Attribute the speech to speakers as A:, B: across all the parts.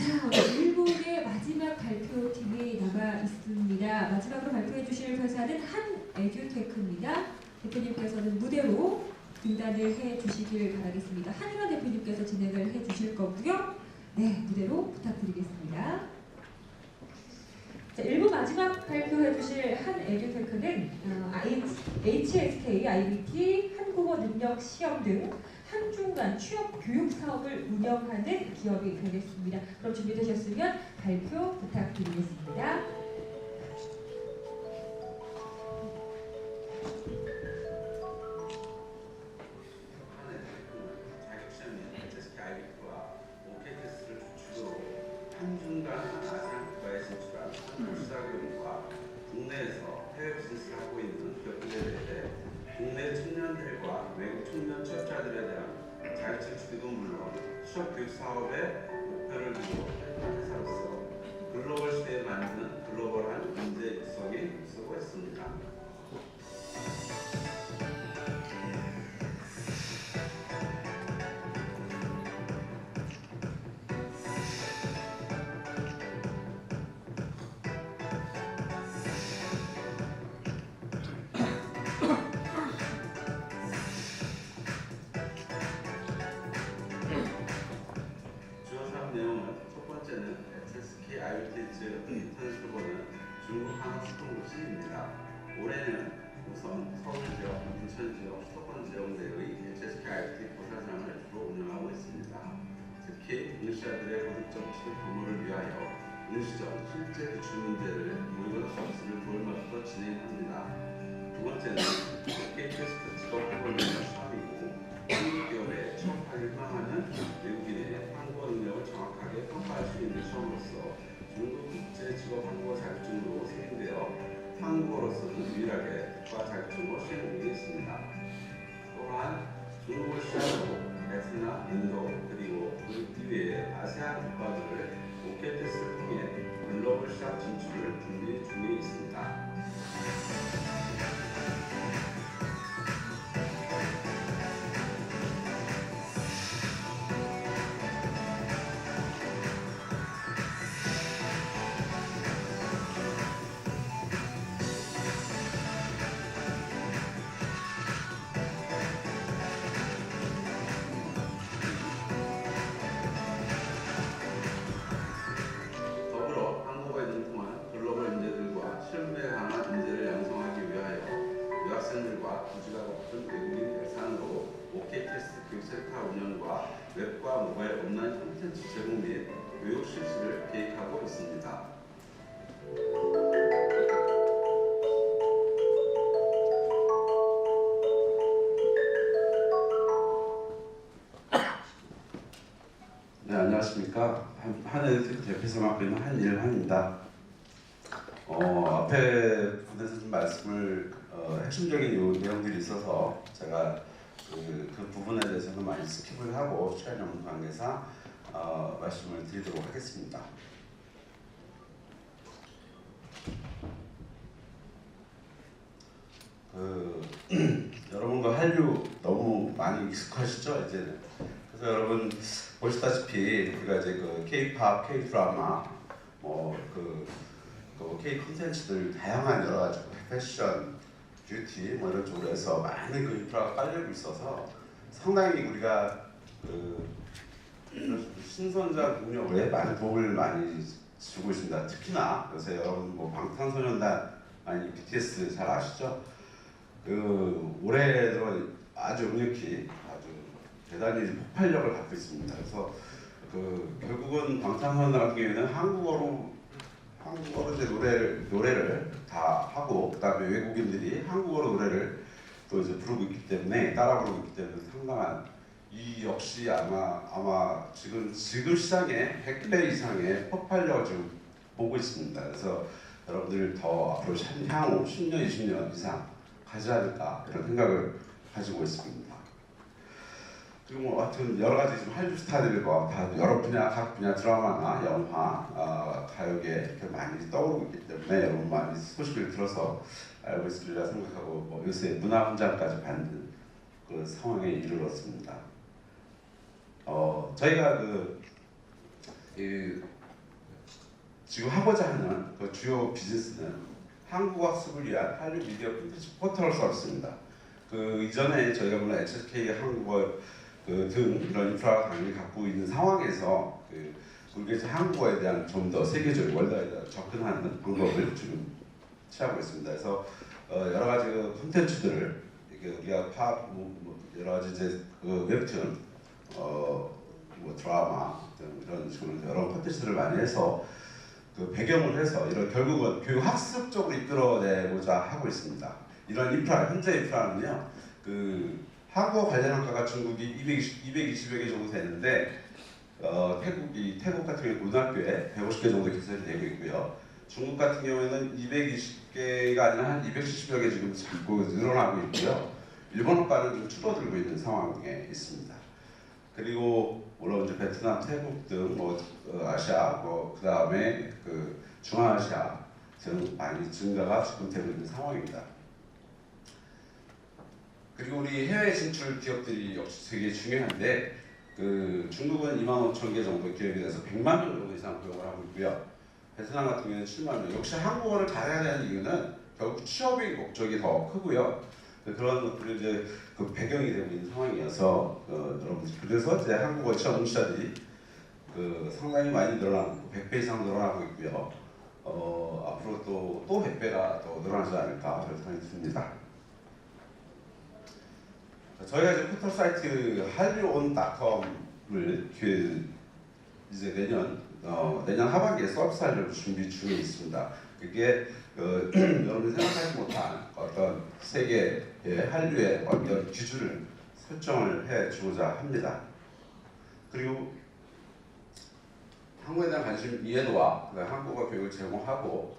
A: 자, 일국의 마지막 발표팀이 나가 있습니다. 마지막으로 발표해 주실 회사는 한 에듀테크입니다. 대표님께서는 무대로 등단을 해 주시길 바라겠습니다. 한일환 대표님께서 진행을 해 주실 거고요. 네, 무대로 부탁드리겠습니다. 자, 1부 마지막 발표해 주실 한 에듀테크는 어, HSK, IBT, 한국어 능력 시험 등 한중간 취업 교육 사업을 운영하는 기업이 되겠습니다. 그럼 준비되셨으면 발표 부탁드리겠습니다.
B: 인턴십을 보는 중국 하나 수동급식입니다. 올해는 우선 서울 지역, 인천 지역, 수도권 지역 내의 SSK IoT 보사장을 주로 운영하고 있습니다. 특히 응시자들의 고득점 취득 도모를 위하여 응시전 실제 기출 문제를 모의고사 수업을 돌마다 진행합니다. 두 번째는 OK 테스트 직업 학원 시험이고 한국 기업에 취업하길 희망하는 외국인의 한국어 능력을 정확하게 평가할 수 있는 시험으로서 중국 국제 직업 한국어 자격증으로 승인되어 한국어로서는 유일하게 국가 자격증으로 시행 중에 있습니다. 또한 중국을 시작으로 베트남, 인도 그리고 그 이외의 아세안 국가들을 OK 테스트를 통해 글로벌 시합 진출을 준비 중에 있습니다. 있습니다. 네, 안녕하십니까. 한- 한해드 대표에서 맡고 있는 한일환입니다. 어, 앞에 좀 말씀을 어, 핵심적인 요 내용들이 있어서 제가 그, 그 부분에 대해서는 많이 스킵을 하고 시간이 없는 관계상 어, 말씀을 드리도록 하겠습니다. 그 여러분과 한류 너무 많이 익숙하시죠 이제는 그래서 여러분 보시다시피 우리가 이제 그 K-팝, K-드라마, 뭐그 그 K 콘텐츠들 다양한 여러 가지 그 패션, 뷰티 뭐 이런 쪽으로 해서 많은 그 인프라가 깔리고 있어서 상당히 우리가 그 신선자 능력에 많은 도움을 많이 주고 있습니다. 특히나 요새 여러분 뭐 방탄소년단 아니 BTS 잘 아시죠? 그 올해 들어 아주 강력히 아주 대단히 폭발력을 갖고 있습니다. 그래서 그 결국은 방탄소년단 같은 경우에는 한국어로 한국어로 이제 노래를 노래를 다 하고 그다음에 외국인들이 한국어로 노래를 또 이제 부르고 있기 때문에 따라 부르고 있기 때문에 상당한 이 역시 아마 아마 지금 지금 시장에 100배 이상의 폭발력을 지금 보고 있습니다. 그래서 여러분들 더 앞으로 향후 10년, 20년 이상 않을까 이런 생각을 가지고 있습니다. 그리고 뭐 하여튼 여러 가지 지금 한류 스타들과 다 여러 분야 각 분야 드라마나 영화, 어, 가요계 이렇게 많이 떠오르고 있기 때문에 여러분 많이 소식을 들어서 알고 있으리라 생각하고 뭐 요새 문화 훈장까지 받는 그 상황에 이르렀습니다. 어 저희가 그 이, 지금 하고자 하는 그 주요 비즈니스는 한국 학습을 위한 한류 미디어 콘텐츠 포털 서비스입니다. 그 이전에 저희가 물론 HSK 한국어 그 등 이런 인프라 당연히 갖고 있는 상황에서 그 이제 한국어에 대한 좀 더 세계적 월드에 접근하는 방법을 지금 취하고 있습니다. 그래서 어, 여러 가지 그 콘텐츠들을 우리가 파 뭐, 뭐 여러 가지 이제 그 웹툰 어 뭐 드라마 등 이런 식으로 여러 콘텐츠들을 많이 해서 그 배경을 해서 이런 결국은 교육 학습적으로 이끌어내고자 하고 있습니다. 이런 인프라 현재 인프라는요 그 한국어 관련 학과가 중국이 220, 220여 개 정도 되는데 어, 태국이 태국 같은 경우 고등학교에 150개 정도 개설이 되고 있고요. 중국 같은 경우에는 220개가 아니라 한 270여 개 지금 자꾸 늘어나고 있고요. 일본 학과는 좀 줄어들고 있는 상황에 있습니다. 그리고 물론 이제 베트남, 태국 등뭐 어, 아시아, 뭐 그다음에 그 중앙아시아 등 많이 증가가 지금 되고 있는 상황입니다. 그리고 우리 해외 진출 기업들이 역시 되게 중요한데 그 중국은 2만 5천 개 정도 기업이 돼서 100만 명 정도 이상 고용을 하고 있고요. 베트남 같은 경우에는 7만 명. 역시 한국어를 잘해야 되는 이유는 결국 취업의 목적이 더 크고요. 그런 것들이 이제 그 배경이 되고 있는 상황이어서 어, 여러분 그래서 이제 한국어 취업 응시자들이 그 상당히 많이 늘어나고 100배 이상 늘어나고 있고요. 어, 앞으로 또, 또 100배가 더 늘어나지 않을까 그런 생각이 듭니다. 저희가 이제 포털 사이트 한류온닷컴을 그 이제 내년 어, 내년 하반기에 서비스 하려고 준비 중에 있습니다. 그게 그, 여러분이 생각하지 못한 어떤 세계의 한류의 어떤 기준을 설정을 해주고자 합니다. 그리고 한국에 대한 관심 이해도와 한국어 교육을 제공하고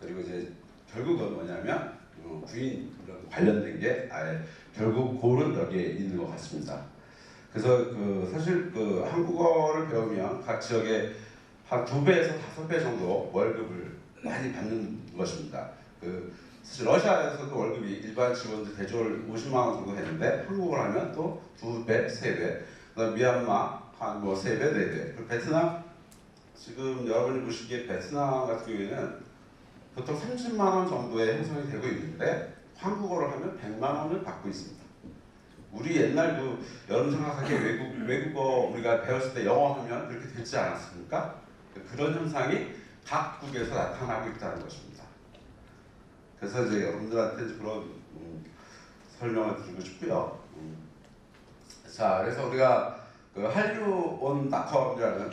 B: 그리고 이제 결국은 뭐냐면 어, 구인 이런 관련된 게 아예 결국 골은 여기에 있는 것 같습니다. 그래서 그 사실 그 한국어를 배우면 각 지역에 한 두 배에서 다섯 배 정도 월급을 많이 받는 것입니다. 그 사실 러시아에서도 월급이 일반 직원들 대졸 50만 원 정도 되는데 한국어를 하면 또 두 배, 세 배. 그다음 미얀마 한뭐 세 배, 네 배. 그리고 베트남 지금 여러분이 보시기에 베트남 같은 경우에는 보통 30만 원 정도의 형성이 되고 있는데 한국어를 하면 100만 원을 받고 있습니다. 우리 옛날 그 여러분 생각하기에 외국 외국어 우리가 배웠을 때 영어 하면 그렇게 되지 않았습니까? 그런 현상이 각국에서 나타나고 있다는 것입니다. 그래서 이제 여러분들한테 그런 음, 설명을 드리고 싶고요. 음. 자, 그래서 우리가 그 한류온닷컴이라는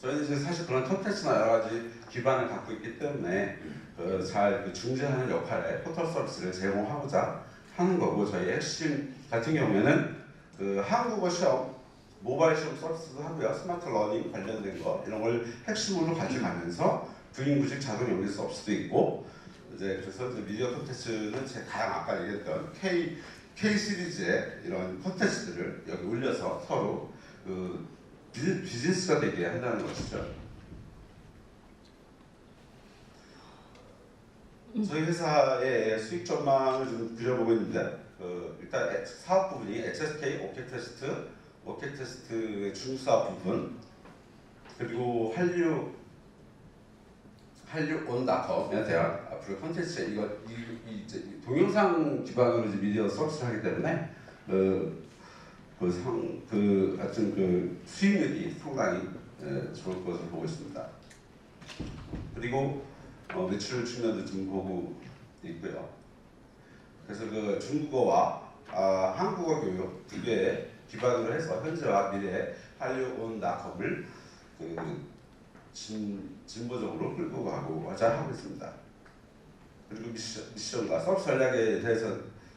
B: 저희는 이제 사실 그런 컨텐츠나 여러 가지 기반을 갖고 있기 때문에 그 잘 그 중재하는 역할에 포털 서비스를 제공하고자 하는 거고 저희 핵심 같은 경우에는 그 한국어 시험 모바일 시험 서비스도 하고요 스마트 러닝 관련된 거 이런 걸 핵심으로 가져가면서 부인구직 자동 연계 서비스도 있고 이제 그래서 이제 미디어 콘텐츠는 제 다양 아까 얘기했던 K K 시리즈의 이런 콘텐츠들을 여기 올려서 서로 그 비즈, 비즈니스가 되게 한다는 것이죠. 저희 회사의 수익 전망을 좀 그려보고 있는데 그 일단 사업 부분이 HSK 오케 테스트, 오케 테스트의 사업 부분 그리고 한류 한류 온닷컴에 대한 앞으로 콘텐츠 이거 이, 이, 동영상 기반으로 미디어 서비스를 하기 때문에 그, 그, 상, 그 하여튼 그 수익률이 상당히 에, 좋을 것으로 보고 있습니다. 그리고 어, 매출 측면도 좀 보고 있고요. 그래서 그 중국어와 아, 한국어 교육 두 개에 기반으로 해서 현재와 미래 한류온닷컴을 그 진, 진보적으로 끌고 가고자 하고 있습니다. 그리고 미션, 미션과 서비스 전략에 대해서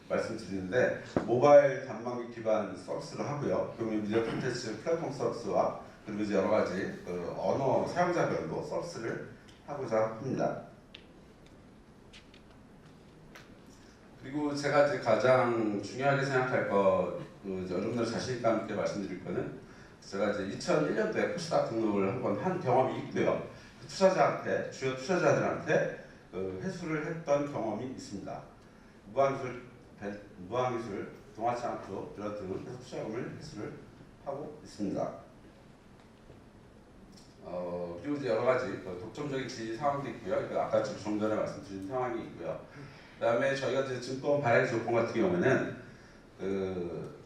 B: 말씀드리는데 모바일 단말기 기반 서비스를 하고요. 그리고 미디어 콘텐츠 플랫폼 서비스와 그리고 여러 가지 그 언어 사용자별로 서비스를 하고자 합니다. 그리고 제가 이제 가장 중요하게 생각할 거, 그 여러분들 자신있게 함께 말씀드릴 거는 제가 이제 2001년도에 코스닥 등록을 한번한 경험이 있고요. 그 투자자한테 주요 투자자들한테 그 회수를 했던 경험이 있습니다. 무한기술, 무한기술, 동아치 않고 이런 등을 투자금을 회수를 하고 있습니다. 그리고 이제 여러 가지 그 독점적인 지위 상황도 있고요. 그 아까 좀좀 전에 말씀드린 상황이 있고요. 그다음에 저희가 이제 증권 발행 조건 같은 경우에는 그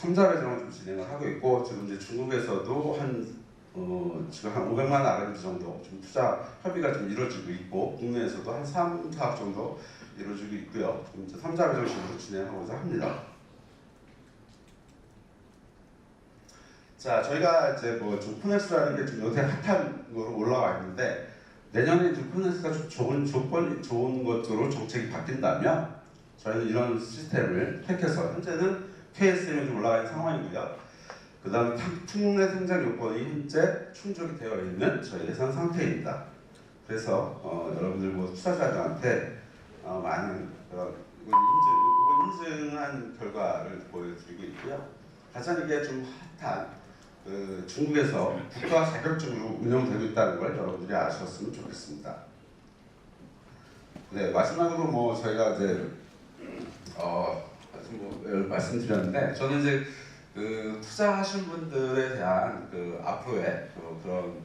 B: 3자 배정을 좀 진행을 하고 있고 지금 이제 중국에서도 한 어, 지금 한 500만 RMB 정도 좀 투자 협의가 좀 이루어지고 있고 국내에서도 한 3, 4억 정도 이루어지고 있고요. 지금 이제 3자 배정식으로 진행하고자 합니다. 자, 저희가 이제 뭐좀 코넥스라는 게 좀 요새 핫한 거로 올라와 있는데 내년에 좀 코넥스가 좀 좋은 조건 좋은 것으로 정책이 바뀐다면 저희는 이런 시스템을 택해서 현재는 KSM이 좀 올라가 있는 상황이고요. 그다음 특례 생산 요건이 현재 충족이 되어 있는 저희 예산 상태입니다. 그래서 어, 여러분들 뭐 투자자들한테 어, 많은 어, 인증, 인증한 결과를 보여드리고 있고요. 가장 이게 좀 핫한 그 중국에서 국가 자격증으로 운영되고 있다는 걸 여러분들이 아셨으면 좋겠습니다. 네 마지막으로 뭐 저희가 이제 어 뭐 말씀드렸는데 저는 이제 그 투자하신 분들에 대한 그 앞으로의 그 그런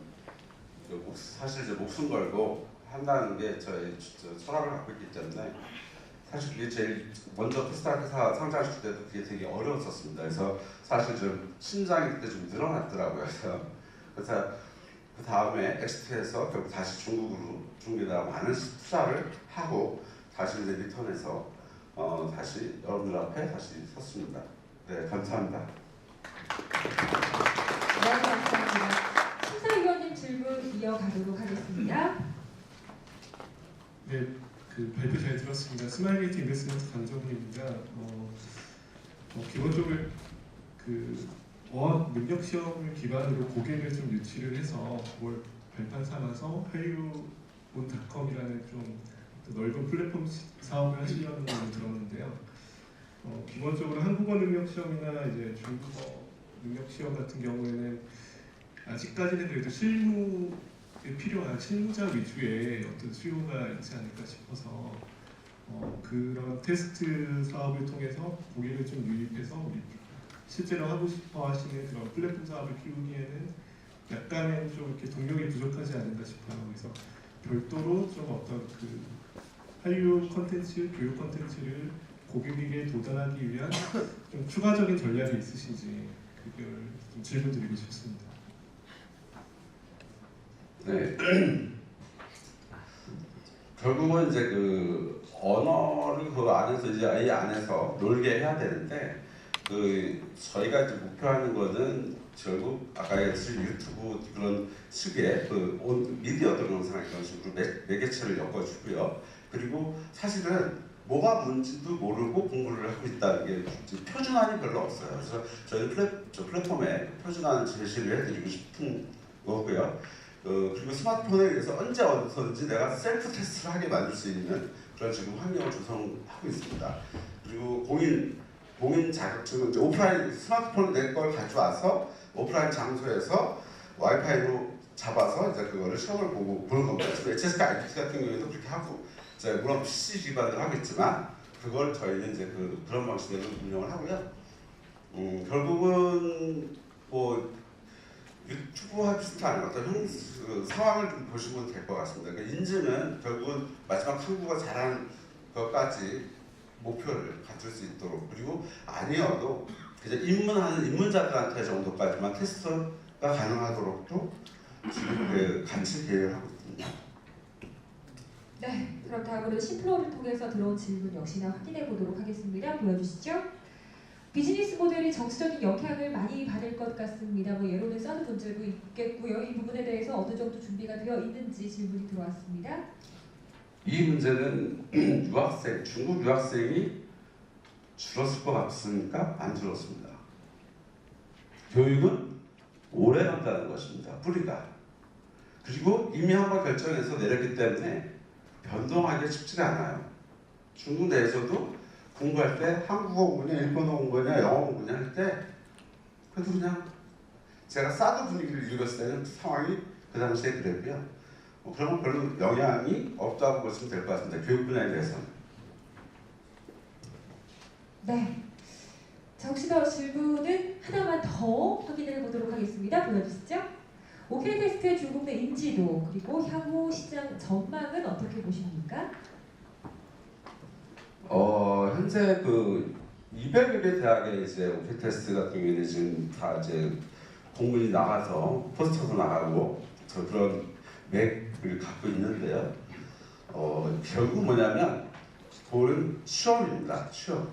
B: 그 목- 사실 이제 목숨 걸고 한다는 게 저희 저 철학을 갖고 있기 때문에 사실 그게 제일 먼저 코스닥 회사 상장했을 때도 그게 되게 어려웠었습니다. 그래서 사실 좀 신장이 그때 좀 늘어났더라고요. 그래서 그래서 그 다음에 엑스트에서 결국 다시 중국으로 중국에다가 많은 투자를 하고 다시 이제 리턴해서 어 다시 여러분들 앞에 다시 섰습니다. 네 감사합니다.
A: 네, 감사합니다. 심사위원님 질문 이어가도록 하겠습니다.
C: 네, 그 발표 잘 들었습니다. 스마일게이트 인베스트먼트 강정훈입니다. 어, 어, 기본적으로 그 어학 능력 시험을 기반으로 고객을 좀 유치를 해서 그걸 발판 삼아서 한류온닷컴이라는 좀또 넓은 플랫폼 시- 사업을 하시려는 걸로 들었는데요. 어, 기본적으로 한국어 능력 시험이나 이제 중국어 능력 시험 같은 경우에는 아직까지는 그래도 실무에 필요한 실무자 위주의 어떤 수요가 있지 않을까 싶어서 어, 그런 테스트 사업을 통해서 고객을 좀 유입해서 우리 실제로 하고 싶어 하시는 그런 플랫폼 사업을 키우기에는 약간의 좀 이렇게 동력이 부족하지 않을까 싶어요. 그래서 별도로 좀 어떤 그 한류 컨텐츠, 교육 컨텐츠를 고객에게 도달하기 위한 좀 추가적인 전략이 있으신지 그걸 좀 질문 드리고 싶습니다.
B: 네. 결국은 이제 그 언어를 그 안에서 이제 이 안에서 놀게 해야 되는데 그 저희가 이제 목표하는 거는 결국 아까 얘기했듯이 유튜브 그런 식의 그 온- 미디어 동영상 이런 식으로 매, 매개체를 엮어주고요. 그리고 사실은 뭐가 뭔지도 모르고 공부를 하고 있다는 게 표준안이 별로 없어요. 그래서 저희 플랫, 저 플랫폼에 표준안 제시를 해드리고 싶은 거고요. 어, 그리고 스마트폰에 의해서 언제 어디서든지 내가 셀프 테스트를 하게 만들 수 있는 그런 지금 환경을 조성하고 있습니다. 그리고 공인 공인 자격증은 이제 오프라인 스마트폰 내걸 가져와서 오프라인 장소에서 와이파이로 잡아서 이제 그거를 시험을 보고 보는 겁니다. 지금 HSK IPT 같은 경우에도 그렇게 하고 이제 물론 PC 기반으로 하고 있지만 그걸 저희는 이제 그 그런 방식으로 운영을 하고요. 음, 결국은 뭐 유튜브와 비슷한 어떤 형, 그 상황을 좀 보시면 될 것 같습니다. 그러니까 인증은 결국은 마지막 한국어 잘하는 것까지 목표를 갖출 수 있도록 그리고 아니어도 그냥 입문하는 입문자들한테 정도까지만 테스트가 가능하도록도 지금 그 같이 계획을 하고 있습니다.
A: 네, 그럼 다음으로 심플로를 통해서 들어온 질문 역시나 확인해 보도록 하겠습니다. 보여주시죠. 비즈니스 모델이 정치적인 영향을 많이 받을 것 같습니다. 뭐 예로는 써는 문제도 있겠고요. 이 부분에 대해서 어느 정도 준비가 되어 있는지 질문이 들어왔습니다.
B: 이 문제는 유학생 중국 유학생이 줄었을 것 같습니까? 안 줄었습니다. 교육은 오래 간다는 것입니다. 뿌리가. 그리고 이미 한 번 결정해서 내렸기 때문에 변동하기가 쉽지가 않아요. 중국 내에서도 공부할 때 한국어 공부냐, 일본어 공부냐, 영어 공부냐 할 때 그래도 그냥 제가 사드 분위기를 읽었을 때는 상황이 그 당시에 그랬고요. 뭐 그런 건 별로 영향이 없다고 보시면 될 것 같습니다. 교육 분야에 대해서는.
A: 네. 자, 혹시 더 질문은 하나만 더 확인해 보도록 하겠습니다. 보여주시죠. OK 테스트의 중국 내 인지도 그리고 향후 시장 전망은 어떻게 보십니까?
B: 어 현재 그 200여 개 대학에 이제 오피 테스트 같은 경우에는 지금 다 이제 공문이 나가서 포스터도 나가고 저 그런 맥을 갖고 있는데요. 어 결국 뭐냐면 그거는 취업입니다. 취업.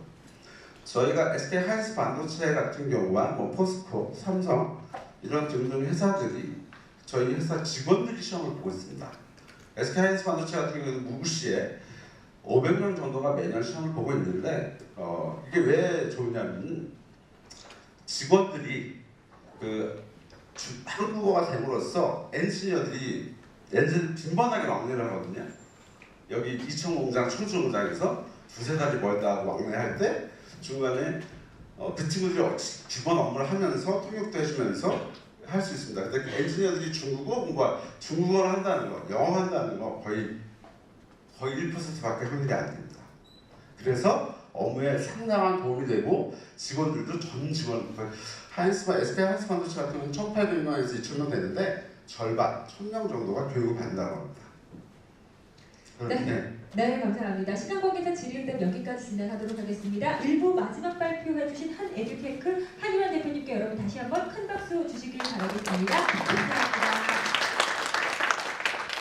B: 저희가 SK 하이스 반도체 같은 경우와 뭐 포스코, 삼성 이런 등등 회사들이 저희 회사 직원들이 시험을 보고 있습니다. SK 하이스 반도체 같은 경우는 무구시에 500명 정도가 매년 시험을 보고 있는데 어, 이게 왜 좋냐면 직원들이 그 주- 한국어가 됨으로써 엔지니어들이 엔진 빈번하게 왕래를 하거든요. 여기 이천 공장, 청주 공장에서 두세 달이 멀다 하고 왕래할 때 중간에 어, 그 친구들이 어- 기본 업무를 하면서 통역도 해주면서 할 수 있습니다. 근데 그 엔지니어들이 중국어 공부, 중국어를 한다는 거, 영어 한다는 거 거의 거의 1%밖에 확률이 안 됩니다. 그래서 업무에 상당한 도움이 되고 직원들도 전 직원 SK 하이스 반도체 같은 경우는 1,800명에서 2,000명 되는데 절반 1,000명 정도가 교육을 받는다고 합니다. 그렇게
A: 네, 감사합니다. 시간 관계상 질의응답 여기까지 진행하도록 하겠습니다. 일부 마지막 발표해주신 한 에듀테크 한유란 대표님께 여러분 다시 한번 큰 박수 주시길 바라겠습니다. 감사합니다.